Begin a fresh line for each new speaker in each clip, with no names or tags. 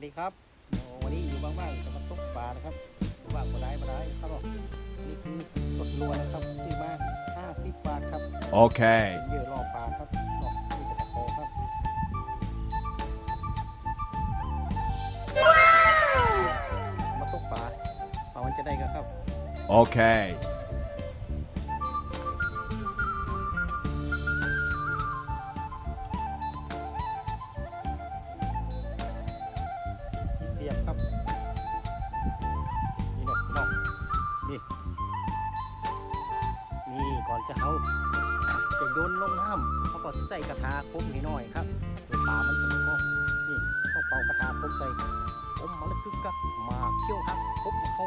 วัสดีครับโอ้วันนี้อยู่บ้างๆจะมาตกปลานะครับอยู่บ้างมาได้มาได้ครับผมนี่คือรถลวนนะครับซื้อมา50บาทครับ
Okay.
เป็นเหยื่อล่อปลาครับเนาะนี่จะตะโกครับมาตกปลาปลามันจะได้กันครับ
Okay.
ที่เสี ยบครับ นี่นี่น้องนี่นี่ก่อนจะเอาจะโยนลงน้ำเขาก็ใส่กระทาครบนิดหน่อยครับเดี๋ยวปลามันจะไม่ก็นี่ต้องเป่ากระทาครบใส่ผมมาแล้วคึกกักมาเที่ยวครับครบมเข้า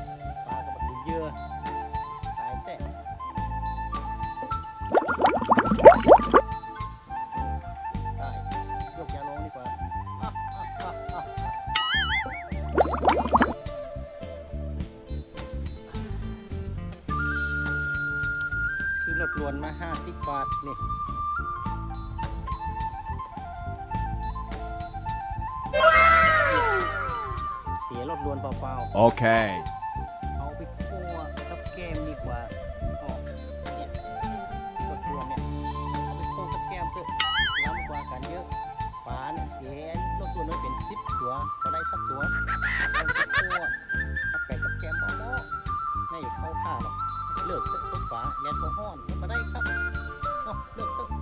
ซื้อรถลวนมา50บาทนี่เสียรถลวนเปล่า
Okay.
ๆเอาไปคั่วกับแกมดีกว่าอ๋อเนี่ยรถลวนเนี่ย เอาไปคั่วกับแกมเถอะล้ำกว่ากันเยอะปลาเนี่ยเสียรถลวนไว้เป็นสิบตัวก็ได้สักตัวเอาไปคั่วเอาไปกับแกมหม้อๆนี่เข้าท่าหรอก เลือกตึกตกฟ้าแดดบ่ฮ้อนมันบ่ได้ครับเนาะเลือกตึก